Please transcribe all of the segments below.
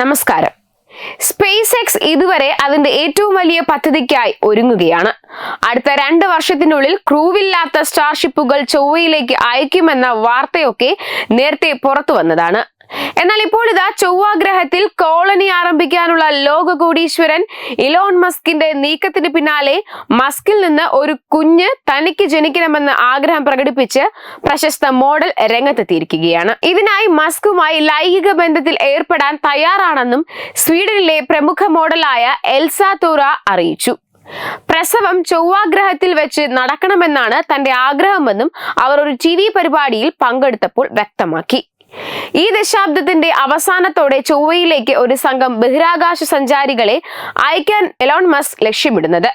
നമസ്കാരം. Space X ഇതുവരെ അതിന്റെ ഏറ്റവും വലിയ പദ്ധതിക്കായി ഒരുങ്ങുകയാണ്. അടുത്ത രണ്ട് വർഷത്തിനുള്ളിൽ ക്രൂവില്ലാത്ത സ്റ്റാർഷിപ്പുകൾ ചൊവ്വയിലേക്ക് അയക്കുമെന്ന വാർത്തയൊക്കെ നേരത്തെ പുറത്തു വന്നതാണ്. എന്നാൽ ഇപ്പോൾ ഇതാ ചൊവ്വാഗ്രഹത്തിൽ കോളനി ആരംഭിക്കാനുള്ള ലോക കോടീശ്വരൻ ഇലോൺ മസ്കിന്റെ നീക്കത്തിന് പിന്നാലെ മസ്കിൽ നിന്ന് ഒരു കുഞ്ഞ് തനിക്ക് ജനിക്കണമെന്ന് ആഗ്രഹം പ്രകടിപ്പിച്ച് പ്രശസ്ത മോഡൽ രംഗത്തെത്തിയിരിക്കുകയാണ്. ഇതിനായി മസ്കുമായി ലൈംഗിക ബന്ധത്തിൽ ഏർപ്പെടാൻ തയ്യാറാണെന്നും സ്വീഡനിലെ പ്രമുഖ മോഡലായ എൽസ തോറ അറിയിച്ചു. പ്രസവം ചൊവ്വാഗ്രഹത്തിൽ വെച്ച് നടക്കണമെന്നാണ് തന്റെ ആഗ്രഹമെന്നും അവർ ഒരു ടി പരിപാടിയിൽ പങ്കെടുത്തപ്പോൾ വ്യക്തമാക്കി. ഈ ദശാബ്ദത്തിന്റെ അവസാനത്തോടെ ചൊവ്വയിലേക്ക് ഒരു സംഘം ബഹിരാകാശ സഞ്ചാരികളെ അയക്കാൻ എലോൺ മസ്ക് ലക്ഷ്യമിടുന്നത്.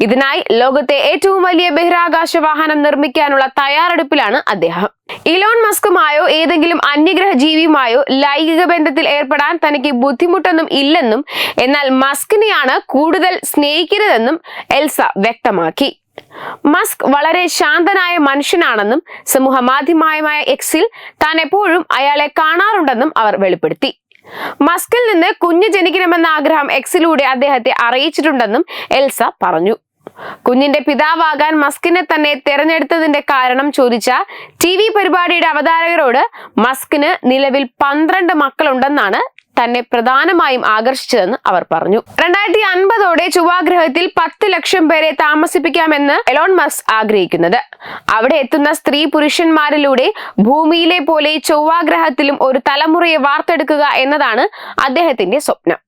ഇതിനായി ലോകത്തെ ഏറ്റവും വലിയ ബഹിരാകാശ വാഹനം നിർമ്മിക്കാനുള്ള തയ്യാറെടുപ്പിലാണ് അദ്ദേഹം. ഇലോൺ മസ്കുമായോ ഏതെങ്കിലും അന്യഗ്രഹ ജീവിയുമായോ ലൈംഗിക ബന്ധത്തിൽ ഏർപ്പെടാൻ തനിക്ക് ബുദ്ധിമുട്ടൊന്നും ഇല്ലെന്നും എന്നാൽ മസ്കിനെയാണ് കൂടുതൽ സ്നേഹിക്കരുതെന്നും എൽസ വ്യക്തമാക്കി. മസ്ക് വളരെ ശാന്തനായ മനുഷ്യനാണെന്നും സമൂഹ മാധ്യമമായ എക്സിൽ താൻ എപ്പോഴും അയാളെ കാണാറുണ്ടെന്നും അവർ വെളിപ്പെടുത്തി. മസ്കിൽ നിന്ന് കുഞ്ഞ് ജനിക്കണമെന്ന ആഗ്രഹം എക്സിലൂടെ അദ്ദേഹത്തെ അറിയിച്ചിട്ടുണ്ടെന്നും എൽസ പറഞ്ഞു. കുഞ്ഞിന്റെ പിതാവാകാൻ മസ്കിനെ തന്നെ തെരഞ്ഞെടുത്തതിന്റെ കാരണം ചോദിച്ച ടി വി പരിപാടിയുടെ അവതാരകരോട് മസ്കിന് നിലവിൽ പന്ത്രണ്ട് മക്കളുണ്ടെന്നാണ് തന്നെ പ്രധാനമായും ആകർഷിച്ചതെന്ന് അവർ പറഞ്ഞു. രണ്ടായിരത്തി അൻപതോടെ ചൊവ്വാഗ്രഹത്തിൽ പത്ത് ലക്ഷം പേരെ താമസിപ്പിക്കാമെന്ന് എലോൺ മസ് ആഗ്രഹിക്കുന്നത്. അവിടെ എത്തുന്ന സ്ത്രീ പുരുഷന്മാരിലൂടെ ഭൂമിയിലെ പോലെ ചൊവ്വാഗ്രഹത്തിലും ഒരു തലമുറയെ വാർത്തെടുക്കുക എന്നതാണ് അദ്ദേഹത്തിന്റെ സ്വപ്നം.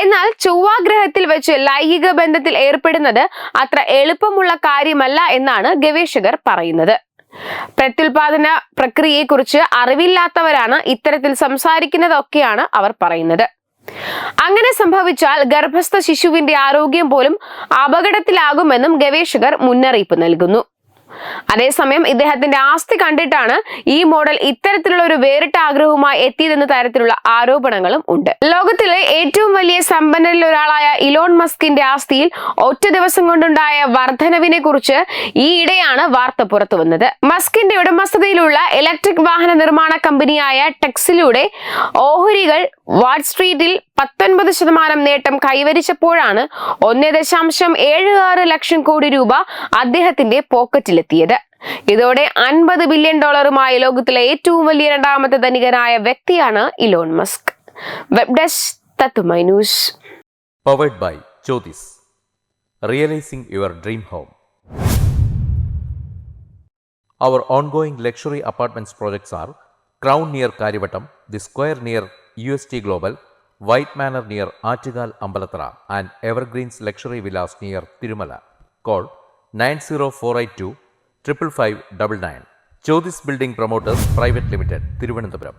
എന്നാൽ ചൊവ്വാഗ്രഹത്തിൽ വെച്ച് ലൈംഗിക ബന്ധത്തിൽ ഏർപ്പെടുന്നത് അത്ര എളുപ്പമുള്ള കാര്യമല്ല എന്നാണ് ഗവേഷകർ പറയുന്നത്. പ്രത്യുൽപാദന പ്രക്രിയയെക്കുറിച്ച് അറിവില്ലാത്തവരാണ് ഇത്തരത്തിൽ സംസാരിക്കുന്നതൊക്കെയാണ് അവർ പറയുന്നത്. അങ്ങനെ സംഭവിച്ചാൽ ഗർഭസ്ഥ ശിശുവിന്റെ ആരോഗ്യം പോലും അപകടത്തിലാകുമെന്നും ഗവേഷകർ മുന്നറിയിപ്പ് നൽകുന്നു. അതേസമയം ഇദ്ദേഹത്തിന്റെ ആസ്തി കണ്ടിട്ടാണ് ഈ മോഡൽ ഇത്തരത്തിലുള്ള ഒരു വേറിട്ട ആഗ്രഹവുമായി എത്തിയതെന്ന തരത്തിലുള്ള ആരോപണങ്ങളും ഉണ്ട്. ലോകത്തിലെ ഏറ്റവും വലിയ സമ്പന്നരിൽ ഒരാളായ ഇലോൺ മസ്കിന്റെ ആസ്തിയിൽ ഒറ്റ ദിവസം കൊണ്ടുണ്ടായ വർധനവിനെ കുറിച്ച് ഈയിടെയാണ് വാർത്ത പുറത്തു വന്നത്. മസ്കിന്റെ ഉടമസ്ഥതയിലുള്ള ഇലക്ട്രിക് വാഹന നിർമ്മാണ കമ്പനിയായ ടെക്സിലൂടെ ഓഹരികൾ വാട്ട് സ്ട്രീറ്റിൽ പത്തൊൻപത് ശതമാനം നേട്ടം കൈവരിച്ചപ്പോഴാണ് ഒന്ന് ദശാംശം ഏഴ് ആറ് ലക്ഷം കോടി രൂപ അദ്ദേഹത്തിന്റെ പോക്കറ്റിലെത്തിയത് ഇതോടെ അൻപത് ബില്യൺ ഡോളറുമായി ലോകത്തിലെ ഏറ്റവും വലിയ രണ്ടാമത്തെ ധനികനായ വ്യക്തിയാണ് ഇലോൺ മസ്ക് വെബ് ഡെസ്ക് തത്തുമൈ news powered by Jyothis realising your dream home Our ongoing luxury apartments projects are Crown near Karivattam, The Square near UST Global, White Manor near Achigal Ambalatra, and Evergreens Luxury Villas near triple five building promoters private limited Thiruvananthapuram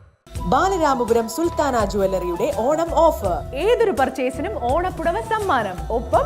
Balaramapuram Sultana ജ്വല്ലറിയുടെ Onam offer. ഏതൊരു പർച്ചേസിനും ഓണപ്പുടവ സമ്മാനം. ഒപ്പം